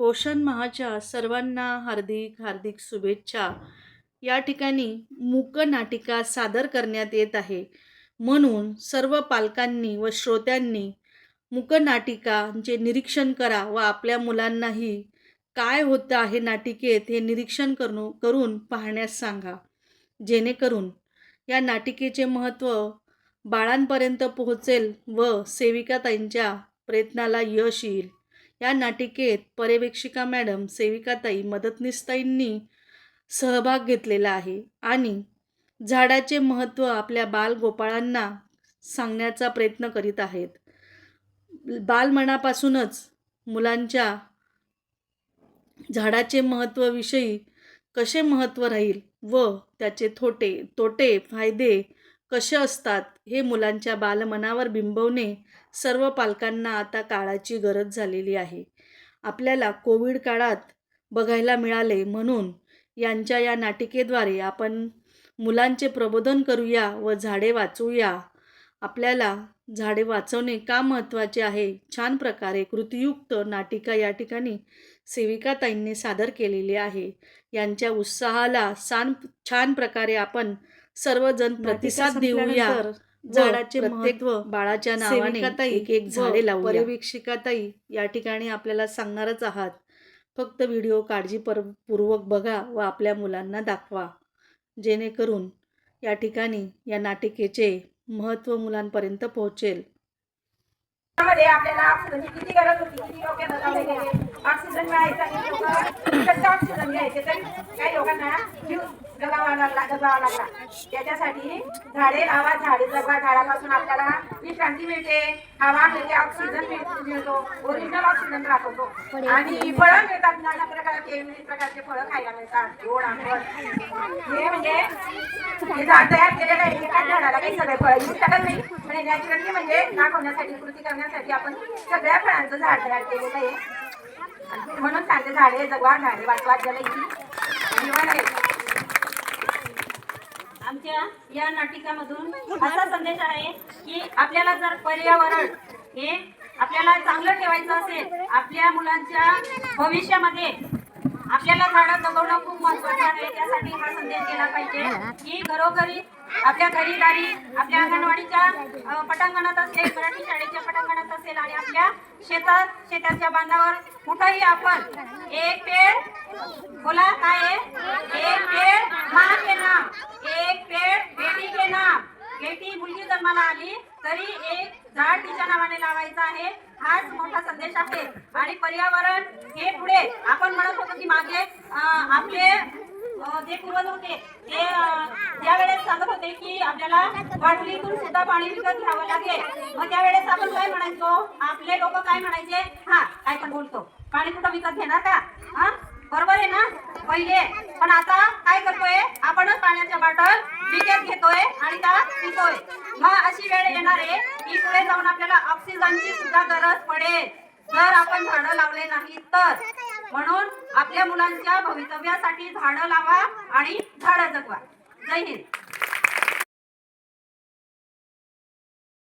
पोषण महाच्या सर्वांना हार्दिक हार्दिक शुभेच्छा. या ठिकाणी मूक नाटिका सादर करण्यात येत आहे. म्हणून सर्व पालकांनी व श्रोत्यांनी मूकनाटिकांचे निरीक्षण करा व आपल्या मुलांनाही काय होतं आहे नाटिकेत हे निरीक्षण करून करून पाहण्यास सांगा. जेणेकरून या नाटिकेचे महत्त्व बाळांपर्यंत पोहोचेल व सेविकाताईंच्या प्रयत्नाला यश येईल. या नाटिकेत पर्यवेक्षिका मॅडम सेविकाताई मदतनीसताईंनी सहभाग घेतलेला आहे आणि झाडाचे महत्त्व आपल्या बालगोपाळांना सांगण्याचा प्रयत्न करीत आहेत. बालमनापासूनच मुलांच्या झाडाचे महत्त्वविषयी कसे महत्त्व राहील व त्याचे थोटे तोटे फायदे कसे असतात हे मुलांच्या बालमनावर बिंबवणे सर्व पालकांना आता काळाची गरज झालेली आहे. आपल्याला कोविड काळात बघायला मिळाले म्हणून यांच्या या नाटिकेद्वारे आपण मुलांचे प्रबोधन करूया व झाडे वाचवूया आपल्याला झाडे वाचवणे का महत्त्वाचे आहे? छान प्रकारे कृतीयुक्त नाटिका या ठिकाणी सेविकाताईंनी सादर केलेली आहे. यांच्या उत्साहाला सान छान प्रकारे आपण सर्वजण प्रतिसाद देऊया. झाडाचे महत्त्व बाळाच्या नावाने एक एक झाडे लावू पर्यवेक्षिकाताई या ठिकाणी आपल्याला सांगणारच आहात. फक्त व्हिडिओ काळजीपूर्वक बघा व आपल्या मुलांना दाखवा. जेणेकरून या ठिकाणी या नाटिकेचे महत्त्व मुलांपर्यंत पोहोचेल. आपल्याला किती गरज होती किती लोक लावले गेले ऑक्सिजन मिळायचा आणि लोक कच्चा ऑक्सिजन घ्यायचे तरी काही लोकांना जीव जगावा लागला. त्याच्यासाठी झाडे लावा झाडे जगवा. झाडापासून आपल्याला विश्रांती मिळते. हवा मिळते ऑक्सिजन मिळतो ओरिजिनल ऑक्सिजन राहतो आणि फळं मिळतात. नाना प्रकारचे विविध प्रकारचे फळं खायला मिळतात. गोड आंबट. हे म्हणजे हे झाड तयार केलेलं आहे. एकाच झाडाला काही सगळे फळ येऊ शकत नाही. पण नॅचरली म्हणजे दाखवण्यासाठी कृती करण्यासाठी आपण सगळ्या फळांचं झाड तयार केलेलं आहे. म्हणून सांगते झाडे जगवा झाडे वाचवा जलही जीवन आहे. आमच्या या नाटिकामधून असा संदेश आहे की आपल्याला जर पर्यावरण हे आपल्याला चांगलं ठेवायचं असेल आपल्या मुलांच्या भविष्यामध्ये आपल्याला झाडं जगवणं खूप महत्वाचं आहे. त्यासाठी हा संदेश गेला पाहिजे की घरोघरी आपल्या घरी दारी आपल्या अंगणवाडीच्या पटांगणात असेल मराठी शाळेच्या पटांगणात असेल आणि आपल्या शेतात शेताच्या बांधावर कुठंही आपण एक पेड बोला काय एक पेड माँ के नाम. एक पेड बेटी के नाम. बेटी मुलगी जन्माला आली तरी एक झाड तिच्या नावाने लावायचं आहे. हाच मोठा संदेश आहे. आणि पर्यावरण हे पुढे आपण म्हणत होतो की मागे आपले जे पूर्वज होते ते त्यावेळेस सांगत होते की आपल्याला बाटलीतून सुद्धा पाणी विकत घ्यावं लागेल. मग त्यावेळेस आपण काय म्हणायचो? आपले लोक काय म्हणायचे? हा काय पण बोलतो. पाणी कुठं विकत घेणार का? हा? बरोबर आहे ना? पहिले. पण आता काय करतोय? आपणच पाण्याच्या बॉटल विकत घेतोय आणि त्या पितोय. मग अशी वेळ येणार आहे की पुढे जाऊन आपल्याला ऑक्सिजनची सुद्धा गरज पडेल. जर आपण झाडं लावले नाही तर. म्हणून आपल्या मुलांच्या भवितव्यासाठी झाडं लावा आणि झाडं जगवा. जय हिंद.